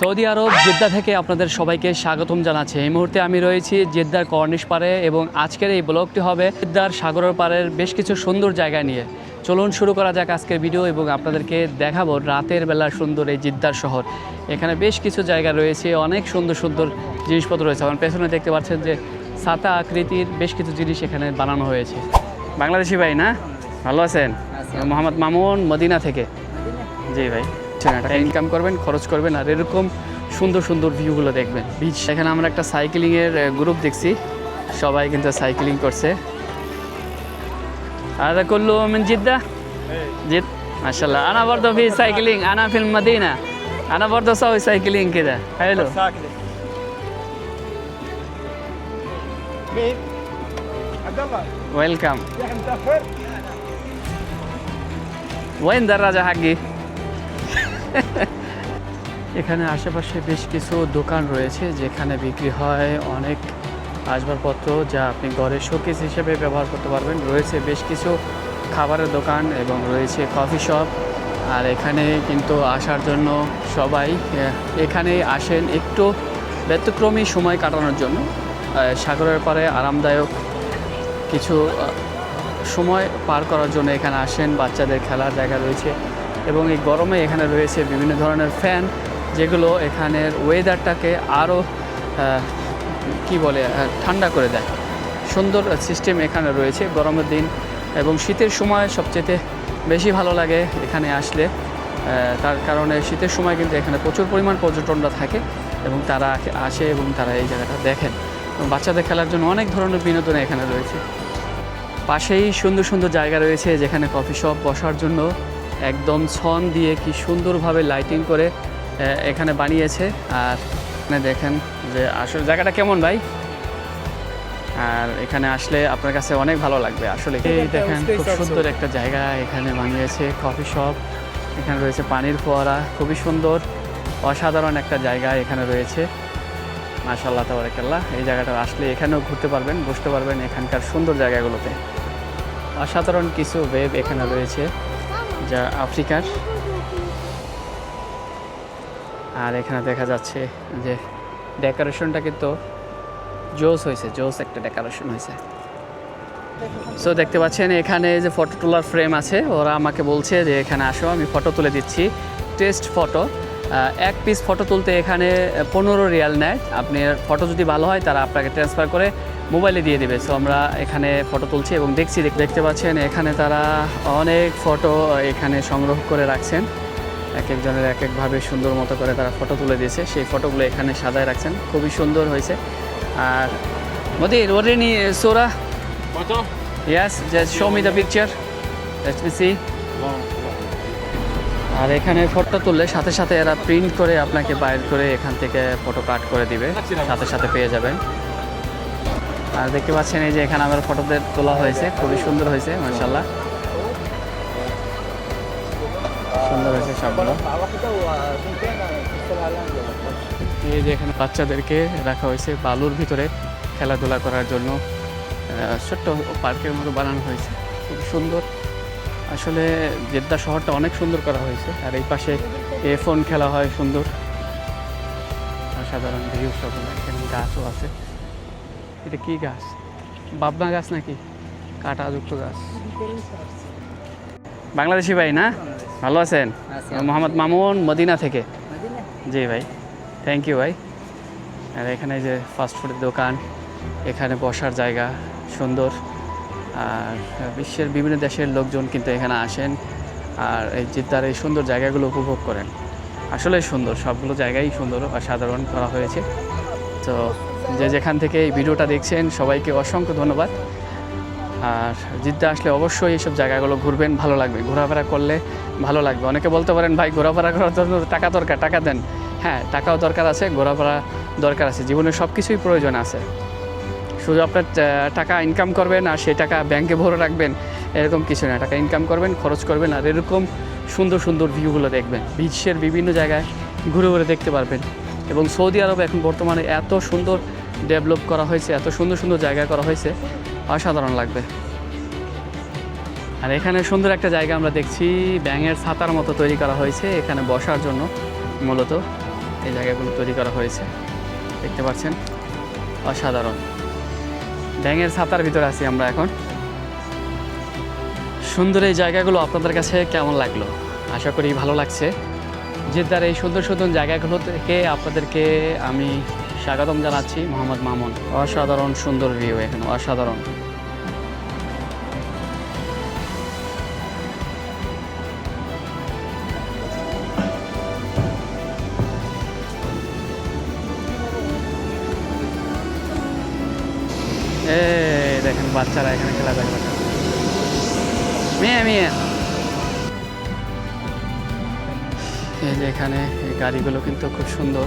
Saudi আরব Jeddah থেকে আপনাদের সবাইকে স্বাগতম জানাচ্ছি। এই মুহূর্তে আমি রয়েছি জেদ্দার কর্নিশ পাড়ে এবং আজকের এই ব্লগটি হবে জেদ্দার সাগরের পাড়ের বেশ কিছু সুন্দর জায়গা নিয়ে। চলুন শুরু করা যাক আজকের ভিডিও এবং আপনাদেরকে দেখাবো রাতের বেলা সুন্দর এই জিদ্দার শহর। এখানে বেশ কিছু জায়গা রয়েছে অনেক সুন্দর সুন্দর জিনিসপত্র রয়েছে। আমার পেছনে দেখতে পাচ্ছেন যে ছাতা আকৃতির বেশ কিছু জিনিস এখানে বানানো হয়েছে। বাংলাদেশি ভাই না? ভালো আছেন? মোহাম্মদ মামুন মদিনা থেকে। জি ভাই। টাকা ইনকাম করবেন খরচ করবেন আর এরকম সুন্দর সুন্দর ভিউগুলো দেখবেন বিচ এখানে আমরা একটা সাইকেলিংয়ের গ্রুপ দেখছি সবাই কিন্তু সাইকেলিং করছে هذا كله من جدة؟ جد ما شاء الله أنا برضه في سايكلينج أنا في المدينة أنا برضه أسوي سايكلينج كده حلو ساكنة مين؟ عبد الله ويلكم يا اخي متاخر ওয়েন দরজা হাগি এখানে আশেপাশে বেশ কিছু দোকান রয়েছে যেখানে বিক্রি হয় অনেক আসবাবপত্র যা আপনি ঘরের শোকেস হিসেবে ব্যবহার করতে পারবেন। রয়েছে বেশ কিছু খাবারের দোকান এবং রয়েছে কফি শপ। আর এখানে কিন্তু আসার জন্য সবাই এখানে আসেন একটু ব্যতিক্রমী সময় কাটানোর জন্য। সাগরের পাড়ে আরামদায়ক কিছু সময় পার করার জন্য এখানে আসেন। বাচ্চাদের খেলার জায়গা রয়েছে। এবং এই গরমে এখানে রয়েছে বিভিন্ন ধরনের ফ্যান, যেগুলো এখানের ওয়েদারটাকে আরও কি বলে ঠান্ডা করে দেয়। সুন্দর সিস্টেম এখানে রয়েছে গরমের দিন এবং শীতের সময় সবচেয়ে বেশি ভালো লাগে এখানে আসলে। তার কারণে শীতের সময় কিন্তু এখানে প্রচুর পরিমাণ পর্যটনরা থাকে এবং তারা আসে এবং তারা এই জায়গাটা দেখেন। এবং বাচ্চাদের খেলার জন্য অনেক ধরনের বিনোদন এখানে রয়েছে। পাশেই সুন্দর সুন্দর জায়গা রয়েছে যেখানে কফি শপ বসার জন্য একদম ছন দিয়ে কি সুন্দরভাবে লাইটিং করে এখানে বানিয়েছে। আর এখানে দেখেন যে আসলে জায়গাটা কেমন ভাই? আর এখানে আসলে আপনার কাছে অনেক ভালো লাগবে। আসলে এই দেখেন খুব সুন্দর একটা জায়গা এখানে বানিয়েছে কফি শপ এখানে রয়েছে পানির ফোয়ারা খুবই সুন্দর। অসাধারণ একটা জায়গা এখানে রয়েছে। মাশাল্লাহ তাবারাকাল্লাহ। এই জায়গাটা আসলে এখানেও ঘুরতে পারবেন বসতে পারবেন এখানকার সুন্দর জায়গাগুলোতে। অসাধারণ কিছু ওয়েব এখানে রয়েছে। যা আফ্রিকার। আর এখানে দেখা যাচ্ছে যে ডেকোরেশনটা কিন্তু জোস হয়েছে, জোস একটা ডেকোরেশন হয়েছে। সো দেখতে পাচ্ছেন এখানে যে ফটো তোলার ফ্রেম আছে, ওরা আমাকে বলছে যে এখানে আসো, আমি ফটো তুলে দিচ্ছি। টেস্ট ফটো এক পিস ফটো তুলতে এখানে পনেরো রিয়াল নেয়। আপনি ফটো যদি ভালো হয়, তারা আপনাকে ট্রান্সফার করে মোবাইলে দিয়ে দেবে। সো আমরা এখানে ফটো তুলছি এবং দেখছি দেখতে পাচ্ছেন এখানে তারা অনেক ফটো এখানে সংগ্রহ করে রাখছেন। এক একজনের এক একভাবে সুন্দর মতো করে তারা ফটো তুলে দিয়েছে। সেই ফটোগুলো এখানে সাজায় রাখছেন। খুবই সুন্দর হয়েছে। আর মোদির ওরে নি সোরা yes just show me the picture C আর এখানে ফটো তুললে সাথে সাথে এরা প্রিন্ট করে আপনাকে বাইর করে এখান থেকে ফটো কাট করে দিবে। সাথে সাথে পেয়ে যাবেন। আর দেখতে পাচ্ছেন এই যে এখানে আমার ফটোতে তোলা হয়েছে, খুবই সুন্দর হয়েছে মার্শাল্লাহ সুন্দর হয়েছে সবগুলো। এই যে এখানে বাচ্চাদেরকে রাখা হয়েছে বালুর ভিতরে খেলাধুলা করার জন্য। ছোট্ট পার্কের মতো বানানো হয়েছে, খুব সুন্দর। আসলে জেদ্দা শহরটা অনেক সুন্দর করা হয়েছে, আর এই পাশে এ ফোন খেলা হয়, সুন্দর। সাধারণ ভিউ সব এখানে গাছও আছে। এটা কি গাছ? বাবনা গাছ নাকি? কাঁটাযুক্ত গাছ। বাংলাদেশি ভাই না? ভালো আছেন? মোহাম্মদ মামুন মদিনা থেকে। জি ভাই। থ্যাংক ইউ ভাই। আর এখানে যে ফাস্ট ফুডের দোকান এখানে বসার জায়গা সুন্দর। আর বিশ্বের বিভিন্ন দেশের লোকজন কিন্তু এখানে আসেন। আর এই জিদ্দার এই সুন্দর জায়গাগুলো উপভোগ করেন। আসলে সুন্দর সবগুলো জায়গাই সুন্দর আর সাধারণ করা হয়েছে। তো যে যেখান থেকে এই ভিডিওটা দেখছেন, সবাইকে অসংখ্য ধন্যবাদ। আর জিদ্দা আসলে অবশ্যই এইসব জায়গাগুলো ঘুরবেন, ভালো লাগবে। ঘোরাফেরা করলে ভালো লাগবে। অনেকে বলতে পারেন, ভাই, ঘোরাফেরা করার জন্য টাকা দরকার, টাকা দেন। হ্যাঁ টাকাও দরকার আছে, ঘোরাফেরা দরকার আছে। জীবনে সব কিছুই প্রয়োজন আছে। শুধু আপনার টাকা ইনকাম করবেন আর সেই টাকা ব্যাংকে ভরে রাখবেন, এরকম কিছু না। টাকা ইনকাম করবেন, খরচ করবেন আর এরকম সুন্দর সুন্দর ভিউগুলো দেখবেন। বিশ্বের বিভিন্ন জায়গায় ঘুরে ঘুরে দেখতে পারবেন। এবং সৌদি আরব এখন বর্তমানে এত সুন্দর ডেভেলপ করা হয়েছে, এত সুন্দর সুন্দর জায়গা করা হয়েছে, অসাধারণ লাগবে। আর এখানে সুন্দর একটা জায়গা আমরা দেখছি, ব্যাঙের ছাতার মতো তৈরি করা হয়েছে এখানে বসার জন্য, মূলত এই জায়গাগুলো তৈরি করা হয়েছে। দেখতে পাচ্ছেন? অসাধারণ। ব্যাঙের ছাতার ভিতরে আছি আমরা এখন। সুন্দর এই জায়গাগুলো আপনাদের কাছে কেমন লাগল? আশা করি ভালো লাগছে। জেদ্দার এই সুন্দর সুন্দর জায়গাগুলো থেকে আপনাদেরকে আমি স্বাগতম জানাচ্ছি, মোহাম্মদ মামুন। অসাধারণ সুন্দর ভিউ এখানে, অসাধারণ। দেখেন বাচ্চারা এখানে খেলা করে মেয়ে মেয়ে। এই যে এখানে এই গাড়িগুলো কিন্তু খুব সুন্দর।